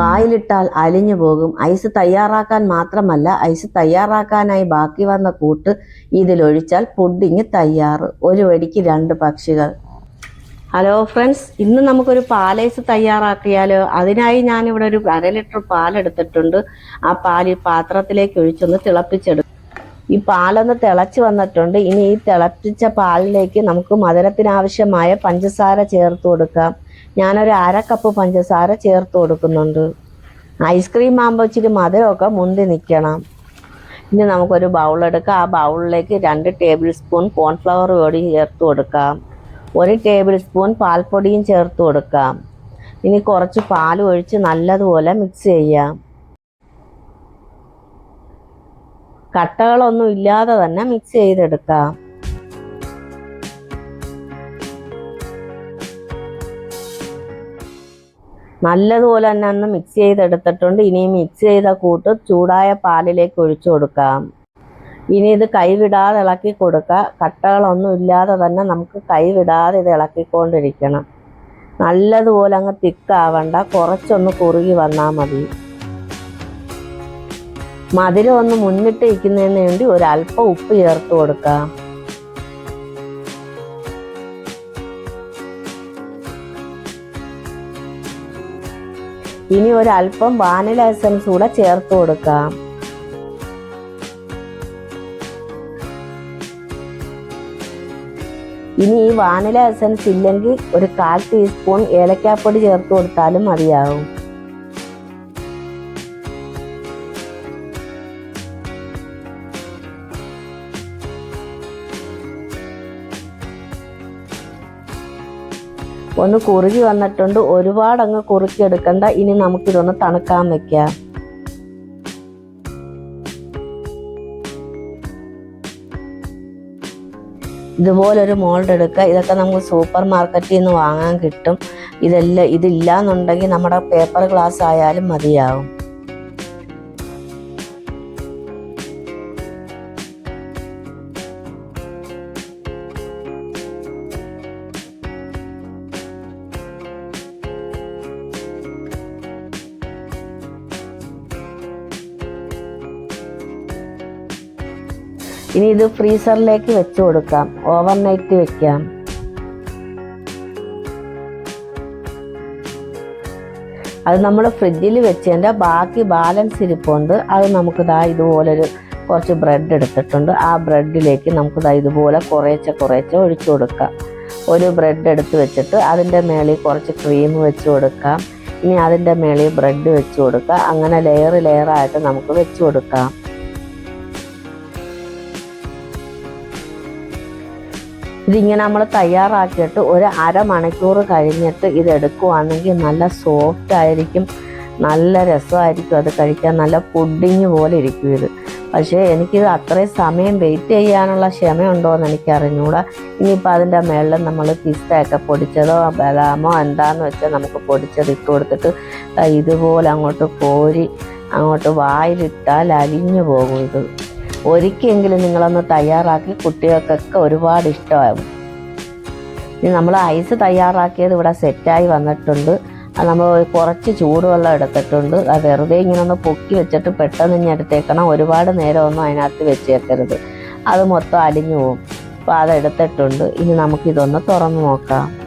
വായിലിട്ടാൽ അലിഞ്ഞു പോകും. ഐസ് തയ്യാറാക്കാൻ മാത്രമല്ല ഐസ് തയ്യാറാക്കാനായി ബാക്കി വന്ന കൂട്ട് ഇതിലൊഴിച്ചാൽ പുഡിങ് തയ്യാറ്. ഒരു വടിക്ക് രണ്ട് പക്ഷികൾ. ഹലോ ഫ്രണ്ട്സ് ഇന്ന് നമുക്കൊരു പാലൈസ് തയ്യാറാക്കിയാലോ? അതിനായി ഞാനിവിടെ ഒരു അര ലിറ്റർ പാലെടുത്തിട്ടുണ്ട്. ആ പാൽ ഈ പാത്രത്തിലേക്ക് ഒഴിച്ചൊന്ന് തിളപ്പിച്ചെടുക്കും ഈ പാലൊന്ന് തിളച്ച് വന്നിട്ടുണ്ട്. ഇനി ഈ തിളപ്പിച്ച പാലിലേക്ക് നമുക്ക് മധുരത്തിനാവശ്യമായ പഞ്ചസാര ചേർത്ത് കൊടുക്കാം. ഞാനൊരു അര കപ്പ് പഞ്ചസാര ചേർത്ത് കൊടുക്കുന്നുണ്ട്. ഐസ്ക്രീം ആകുമ്പോൾ ഇച്ചിരി മധുരമൊക്കെ മുന്തി നിൽക്കണം ഇനി നമുക്കൊരു ബൗൾ എടുക്കാം. ആ ബൗളിലേക്ക് രണ്ട് ടേബിൾ സ്പൂൺ കോൺഫ്ലവർ പൊടി ചേർത്ത് കൊടുക്കാം. ഒരു ടേബിൾ സ്പൂൺ പാൽപ്പൊടിയും ചേർത്ത് കൊടുക്കാം. ഇനി കുറച്ച് പാൽ ഒഴിച്ച് നല്ലതുപോലെ മിക്സ് ചെയ്യാം. കട്ടകളൊന്നും ഇല്ലാതെ തന്നെ മിക്സ് ചെയ്തെടുക്കാം. നല്ലതുപോലെ തന്നെ അന്ന് മിക്സ് ചെയ്തെടുത്തിട്ടുണ്ട്. ഇനി മിക്സ് ചെയ്ത കൂട്ട് ചൂടായ പാലിലേക്ക് ഒഴിച്ചു കൊടുക്കാം. ഇനി ഇത് കൈവിടാതെ ഇളക്കി കൊടുക്കുക. കട്ടകളൊന്നും ഇല്ലാതെ തന്നെ നമുക്ക് കൈവിടാതെ ഇത് ഇളക്കിക്കൊണ്ടിരിക്കണം. നല്ലതുപോലെ അങ്ങ് തിക്കാവണ്ട കുറച്ചൊന്ന് കുറുകി വന്നാൽ മതി. മധുരം ഒന്ന് മുന്നിട്ട് ഇരിക്കുന്നതിന് വേണ്ടി ഒരല്പം ഉപ്പ് ചേർത്ത് കൊടുക്കാം. ഇനി ഒരല്പം വാനില എസൻസ് കൂടെ ചേർത്ത് കൊടുക്കാം. ഇനി ഈ വാനില എസൻസ് ഇല്ലെങ്കിൽ ഒരു കാൽ ടീസ്പൂൺ ഏലക്കാപ്പൊടി ചേർത്ത് കൊടുത്താലും മതിയാവും. ഒന്ന് കുറുകി വന്നിട്ടുണ്ട്. ഒരുപാട് അങ്ങ് കുറുക്കി എടുക്കണ്ട ഇനി നമുക്കിതൊന്ന് തണുക്കാൻ വെക്കാം. ഇതുപോലൊരു മോൾഡ് എടുക്കുക. ഇതൊക്കെ നമുക്ക് സൂപ്പർ മാർക്കറ്റിൽ നിന്ന് വാങ്ങാൻ കിട്ടും. ഇതെല്ലാം ഇതില്ല എന്നുണ്ടെങ്കിൽ നമ്മുടെ പേപ്പർ ഗ്ലാസ് ആയാലും മതിയാവും. ഇനി ഇത് ഫ്രീസറിലേക്ക് വെച്ച് കൊടുക്കാം. ഓവർനൈറ്റ് വെക്കാം. അത് നമ്മൾ ഫ്രിഡ്ജിൽ വെച്ചതിന്റെ ബാക്കി ബാലൻസ് ഇരിപ്പുണ്ട്. അത് നമുക്ക് ദാ ഇതുപോലൊരു കുറച്ച് ബ്രെഡ് എടുത്തിട്ടുണ്ട്. ആ ബ്രെഡിലേക്ക് നമുക്ക് ദാ ഇതുപോലെ കുറേച്ചെ കുറേച്ചെ ഒഴിച്ചു കൊടുക്കാം. ഒരു ബ്രെഡ് എടുത്ത് വെച്ചിട്ട് അതിന്റെ മേളിൽ കുറച്ച് ക്രീം വെച്ച് കൊടുക്കാം. ഇനി അതിന്റെ മേളിൽ ബ്രെഡ് വെച്ച് കൊടുക്കാം. അങ്ങനെ ലെയർ ലെയറായിട്ട് നമുക്ക് വെച്ച് കൊടുക്കാം. ഇതിങ്ങനെ നമ്മൾ തയ്യാറാക്കിയിട്ട് ഒരു അരമണിക്കൂർ കഴിഞ്ഞിട്ട് ഇത് എടുക്കുവാണെങ്കിൽ നല്ല സോഫ്റ്റ് ആയിരിക്കും. നല്ല രസമായിരിക്കും അത് കഴിക്കാൻ. നല്ല പുഡിങ് പോലെ ഇരിക്കും ഇത്. പക്ഷേ എനിക്കിത് അത്രയും സമയം വെയിറ്റ് ചെയ്യാനുള്ള ക്ഷമയുണ്ടോ എന്ന് എനിക്ക് ഇനിയിപ്പോൾ അതിന്റെ മേളിൽ നമ്മൾ പിസ്തയൊക്കെ പൊടിച്ചതോ ബദാമോ എന്താണെന്ന് വെച്ചാൽ നമുക്ക് പൊടിച്ചത് ഇട്ട് കൊടുത്തിട്ട് ഇതുപോലെ അങ്ങോട്ട് കോരി അങ്ങോട്ട് വായിലിട്ടാൽ അലിഞ്ഞു പോകും ഇത്. ഒരിക്കലെങ്കിലും നിങ്ങളൊന്ന് തയ്യാറാക്കി കുട്ടികൾക്കൊക്കെ ഒരുപാട് ഇഷ്ടമാകും ഇനി നമ്മൾ ഐസ് തയ്യാറാക്കിയത് ഇവിടെ സെറ്റായി വന്നിട്ടുണ്ട്. നമ്മൾ കുറച്ച് ചൂടുവെള്ളം എടുത്തിട്ടുണ്ട്. അത് വെറുതെ ഇങ്ങനെ ഒന്ന് പൊക്കി വെച്ചിട്ട് പെട്ടെന്ന് ഇനി എടുത്തേക്കണം. ഒരുപാട് നേരമൊന്നും അതിനകത്ത് വെച്ചേക്കരുത്. അത് മൊത്തം അലിഞ്ഞു പോകും. അപ്പോൾ അതെടുത്തിട്ടുണ്ട് ഇനി നമുക്കിതൊന്ന് തുറന്നു നോക്കാം.